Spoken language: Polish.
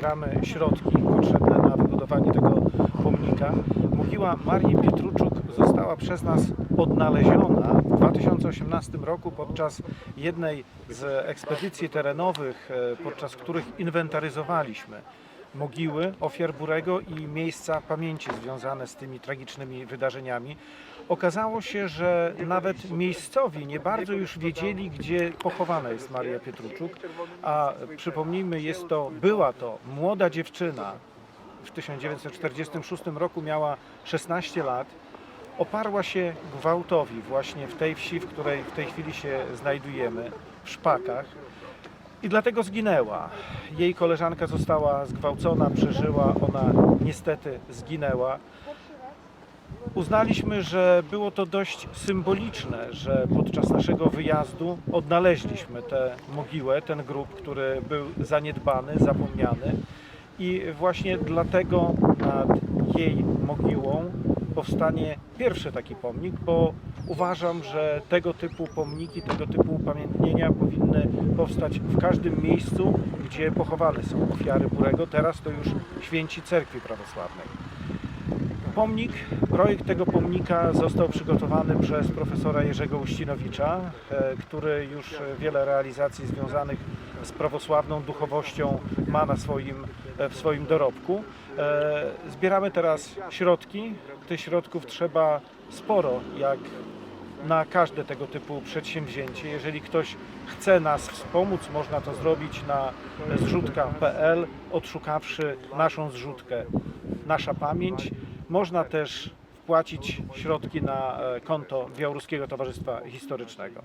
zbieramy środki potrzebne na wybudowanie tego pomnika. Mogiła Marii Pietruczuk została przez nas odnaleziona w 2018 roku podczas jednej z ekspedycji terenowych, e, podczas których inwentaryzowaliśmy mogiły ofiar Burego i miejsca pamięci związane z tymi tragicznymi wydarzeniami. Okazało się, że nawet miejscowi nie bardzo już wiedzieli, gdzie pochowana jest Maria Pietruczuk, a przypomnijmy, jest to, była to młoda dziewczyna, w 1946 roku miała 16 lat, oparła się gwałtowi właśnie w tej wsi, w której w tej chwili się znajdujemy, w Szpakach. I dlatego zginęła. Jej koleżanka została zgwałcona, przeżyła, ona niestety zginęła. Uznaliśmy, że było to dość symboliczne, że podczas naszego wyjazdu odnaleźliśmy tę mogiłę, ten grób, który był zaniedbany, zapomniany. I właśnie dlatego nad jej mogiłą powstanie pierwszy taki pomnik, bo uważam, że tego typu pomniki, tego typu upamiętnienia powinny powstać w każdym miejscu, gdzie pochowane są ofiary Burego. Teraz to już święci cerkwi prawosławnej. Pomnik, projekt tego pomnika został przygotowany przez profesora Jerzego Uścinowicza, e, który już wiele realizacji związanych z prawosławną duchowością ma na swoim, e, w swoim dorobku. E, Zbieramy teraz środki. Tych środków trzeba sporo, jak na każde tego typu przedsięwzięcie. Jeżeli ktoś chce nas wspomóc, można to zrobić na zrzutka.pl, odszukawszy naszą zrzutkę Nasza Pamięć. Można też wpłacić środki na e, konto Białoruskiego Towarzystwa Historycznego.